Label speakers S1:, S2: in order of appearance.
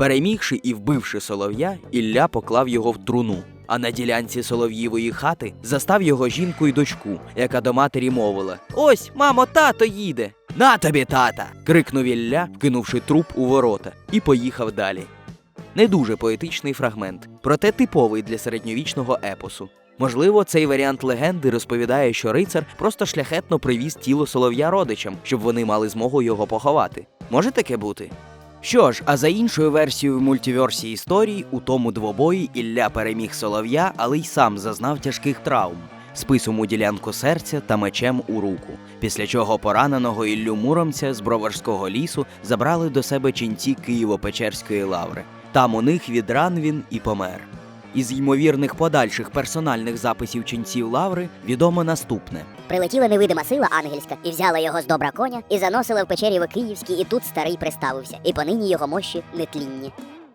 S1: Перемігши і вбивши солов'я, Ілля поклав його в труну. А на ділянці солов'ївої хати застав його жінку і дочку, яка до матері мовила: Ось, мамо, тато їде. На тобі, тата. крикнув Ілля, кинувши труп у ворота, і поїхав далі. Не дуже поетичний фрагмент, проте типовий для середньовічного епосу. Можливо, цей варіант легенди розповідає, що рицар просто шляхетно привіз тіло солов'я родичам, щоб вони мали змогу його поховати. Може таке бути? Що ж, а за іншою версією мультиверсії історії, у тому двобої Ілля переміг солов'я, але й сам зазнав тяжких травм. Списом у ділянку серця та мечем у руку, після чого пораненого Іллю Муромця з Броварського лісу забрали до себе ченці Києво-Печерської лаври. Там у них від ран він і помер. Із ймовірних подальших персональних записів ченців лаври відомо наступне.
S2: Прилетіла невидима сила ангельська і взяла його з добра коня і заносила в печері в Київській, і тут старий приставився, і понині його мощі нетлінні.